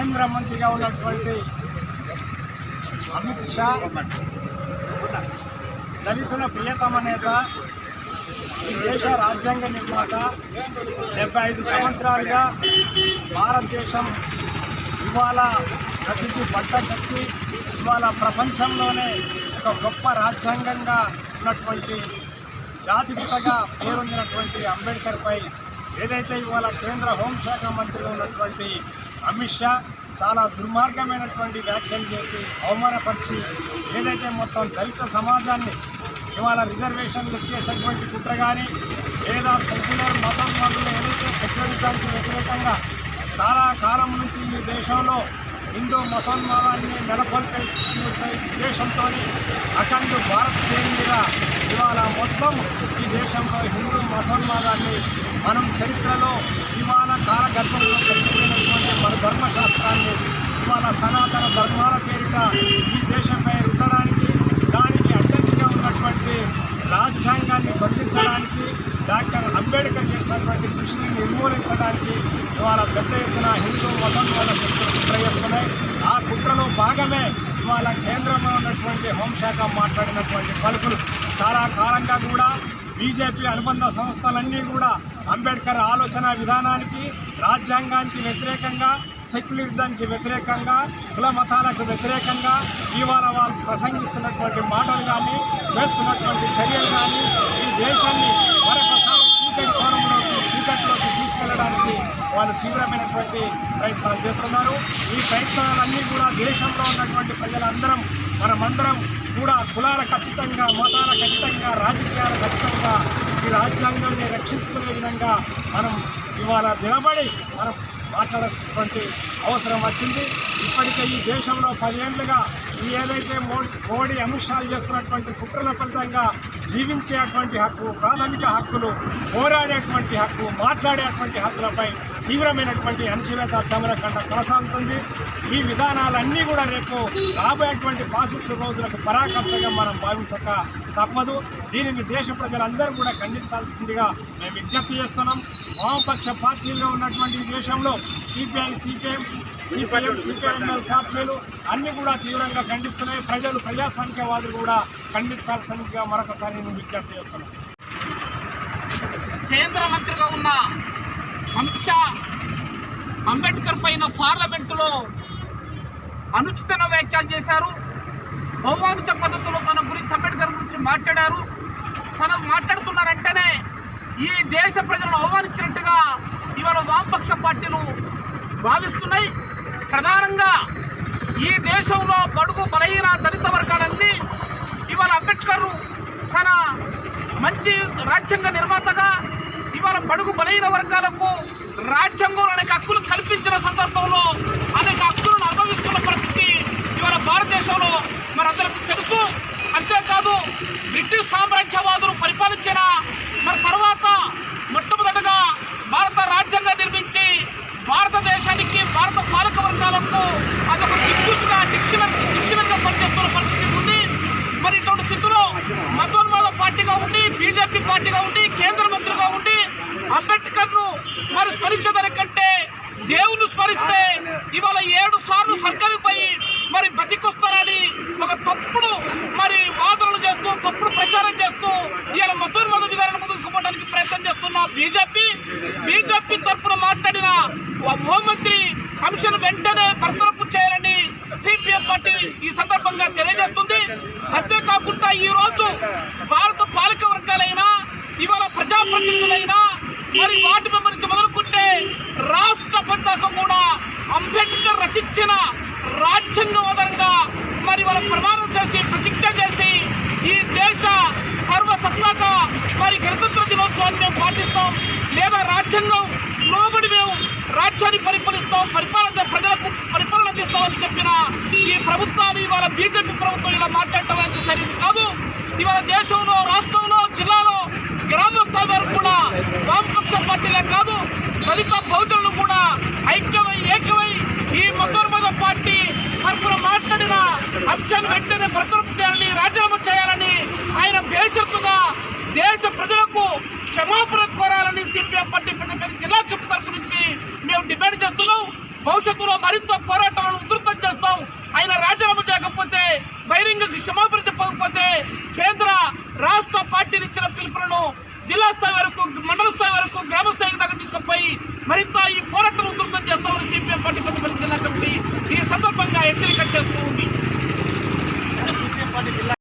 కేంద్ర మంత్రిగా ఉన్నటువంటి అమిత్ షా దళితుల ప్రియతమ నేత ఈ దేశ రాజ్యాంగ నిర్మాత డెబ్బై ఐదు సంవత్సరాలుగా భారతదేశం ఇవాళ ప్రతికి పట్టకట్టి ఇవాళ ప్రపంచంలోనే ఒక గొప్ప రాజ్యాంగంగా ఉన్నటువంటి జాతిపితగా పేరొందినటువంటి అంబేద్కర్పై ఏదైతే ఇవాళ కేంద్ర హోంశాఖ మంత్రిగా ఉన్నటువంటి అమిత్ షా చాలా దుర్మార్గమైనటువంటి వ్యాఖ్యలు చేసి అవమానపరిచి ఏదైతే మొత్తం దళిత సమాజాన్ని ఇవాళ రిజర్వేషన్లు ఎక్కేసేటువంటి కుట్ర కానీ లేదా సెక్యులర్ మతం వాళ్ళు ఏదైతే సెక్యులరిజానికి వ్యతిరేకంగా చాలా కాలం నుంచి ఈ దేశంలో హిందూ మతోన్మాదాన్ని నెలకొల్పే ఉద్దేశంతో అఖండ భారత్ మీద ఇవాళ మొత్తం ఈ దేశంలో హిందూ మతోన్మాదాన్ని మనం చరిత్రలో ఇవాళ కాలగర్భంలో కలిసిపోయినటువంటి మన ధర్మశాస్త్రాన్ని ఇవాళ సనాతన ధర్మాల పేరిట ఈ దేశంపై రుద్దడానికి దానికి అడ్డంకిగా ఉన్నటువంటి రాజ్యాంగాన్ని తొలగించడానికి డాక్టర్ అంబేద్కర్ చేసినటువంటి కృషిని నిర్మూలించడానికి ఇవాళ పెద్ద ఎత్తున హిందూ మతోన్మాద శక్తులు కుట్ర చేస్తున్నాయి. ఆ కుట్రలో భాగమే ఇవాళ కేంద్రంలో ఉన్నటువంటి హోంశాఖ మాట్లాడినటువంటి పలుకులు చాలా కాలంగా కూడా బీజేపీ అనుబంధ సంస్థలన్నీ కూడా అంబేద్కర్ ఆలోచన విధానానికి రాజ్యాంగానికి వ్యతిరేకంగా సెక్యులరిజానికి వ్యతిరేకంగా కుల మతాలకు వ్యతిరేకంగా ఇవాళ వాళ్ళు ప్రసంగిస్తున్నటువంటి మాటలు కానీ చేస్తున్నటువంటి చర్యలు కానీ ఈ దేశాన్ని మరొక వాళ్ళు తీవ్రమైనటువంటి ప్రయత్నాలు చేస్తున్నారు. ఈ ప్రయత్నాలన్నీ కూడా దేశంలో ఉన్నటువంటి ప్రజలందరం మనమందరం కూడా కులాలకు అతీతంగా మతాలకు అతీతంగా రాజకీయాలకు అతీతంగా ఈ రాజ్యాంగాన్ని రక్షించుకునే విధంగా మనం ఇవాళ నిలబడి మనం మాట్లాడటువంటి అవసరం వచ్చింది. ఇప్పటికే ఈ దేశంలో పదేళ్ళుగా ఈ ఏదైతే మో- మోడీ అమిత్ షాలు చేస్తున్నటువంటి కుట్రల ఫలితంగా జీవించేటువంటి హక్కు ప్రాథమిక హక్కులు పోరాడేటువంటి హక్కు మాట్లాడేటువంటి హక్కులపై తీవ్రమైనటువంటి అణచివేత దమనకండ కొనసాగుతుంది. ఈ విధానాలన్నీ కూడా రేపు రాబోయేటువంటి పాసిస్టు రోజులకు పరాకష్టంగా మనం భావించక తప్పదు. దీనిని దేశ ప్రజలందరూ కూడా ఖండించాల్సిందిగా మేము విజ్ఞప్తి చేస్తున్నాం. వామపక్ష పార్టీలుగా ఉన్నటువంటి దేశంలో సిపిఐ సిపిఎం సిపిఎం సిపిఐఎంఎల్ పార్టీలు అన్నీ కూడా తీవ్రంగా ఖండిస్తున్నాయి. ప్రజలు ప్రజాసంఖ్యవాదులు కూడా ఖండించాల్సిందిగా మరొకసారి నేను విజ్ఞప్తి చేస్తున్నాను కేంద్ర మంత్రిగా ఉన్న అమిత్ షా అంబేద్కర్ పైన పార్లమెంటులో అనుచిత వ్యాఖ్యలు చేశారు. బహుమానుచ పద్ధతిలో తన గురించి అంబేద్కర్ గురించి మాట్లాడారు. తను మాట్లాడుతున్నారంటేనే ఈ దేశ ప్రజలను అవమానించినట్టుగా ఇవాళ వామపక్ష పార్టీలు భావిస్తున్నాయి. ప్రధానంగా ఈ దేశంలో బడుగు బలహీన దళిత వర్గాలన్నీ ఇవాళ అంబేద్కర్ తన మంచి రాజ్యాంగ నిర్మాతగా ఇవాళ బడుగు బలహీన వర్గాలకు రాజ్యాంగంలో అనేక హక్కులు కల్పించిన సందర్భంలో దేవుని స్మరిస్తే ఇవాళ ఏడు సార్లు సర్కారుపై మరి బతికొస్తారని ఒక తప్పుడు మరి వాదనలు చేస్తూ తప్పుడు ప్రచారం చేస్తూ ఇవాళ మతోన్మాద విధానం ముందుకు ప్రయత్నం చేస్తున్న బీజేపీ బీజేపీ తరఫున మాట్లాడిన హోంమంత్రి అంశం వెంటనే బర్తరపు చేయాలని సిపిఎం పార్టీ ఈ సందర్భంగా తెలియజేస్తుంది. అంతేకాకుండా ఈ రోజు భారత పాలక వర్గాలైనా ఇవాళ ప్రజాప్రతినిధులైనా మరి వాటి మెంబర్ నుంచి మొదలుకుంటే రాష్ట్రపతి దాకా కూడా ఇచ్చిన రాజ్యాంగ రాజ్యాంగవాదంగా మరి వాళ్ళ ప్రమాణం చేసి ప్రతిజ్ఞ చేసి ఈ దేశ సర్వసత్తాక మరి గణతంత్ర దినోత్సవాన్ని మేము పాటిస్తాం. లేదా రాజ్యాంగం లోబడి మేము రాజ్యాన్ని పరిపాలిస్తాం పరిపాలన ప్రజలకు పరిపాలన అందిస్తామని చెప్పిన ఈ ప్రభుత్వాన్ని ఇవాళ బీజేపీ ప్రభుత్వం ఇలా మాట్లాడటం అనేది సరైనది కాదు. ఇవాళ దేశంలో రాష్ట్రంలో జిల్లాలో గ్రామ స్థాయి వరకు కూడా వామపక్ష పార్టీలే కాదు దళిత బహుజనులు కూడా ఐక్యమై ఏకమై అంశాన్ని వెంటనే ప్రచురం చేయాలని రాజీనామా చేయాలని ఆయన బేసత్తుగా దేశ ప్రజలకు క్షమాపణ కోరాలని సిపిఎం పార్టీ పెద్దపల్లి జిల్లా కమిటీ తరఫు నుంచి మేము డిమాండ్ చేస్తున్నాం. భవిష్యత్తులో మరింత పోరాటాలను ఉధృతం చేస్తాం. ఆయన రాజీనామా చేయకపోతే బహిరంగ క్షమాపణ చెప్పకపోతే కేంద్ర రాష్ట్ర పార్టీలు ఇచ్చిన పిలుపులను జిల్లా స్థాయి వరకు మండల స్థాయి వరకు గ్రామ స్థాయికి దాకా తీసుకుపోయి మరింత ఈ పోరాటం ఉధృతం చేస్తామని సిపిఎం పార్టీ పెద్దపల్లి జిల్లా కమిటీ ఈ సందర్భంగా హెచ్చరిక చేస్తూ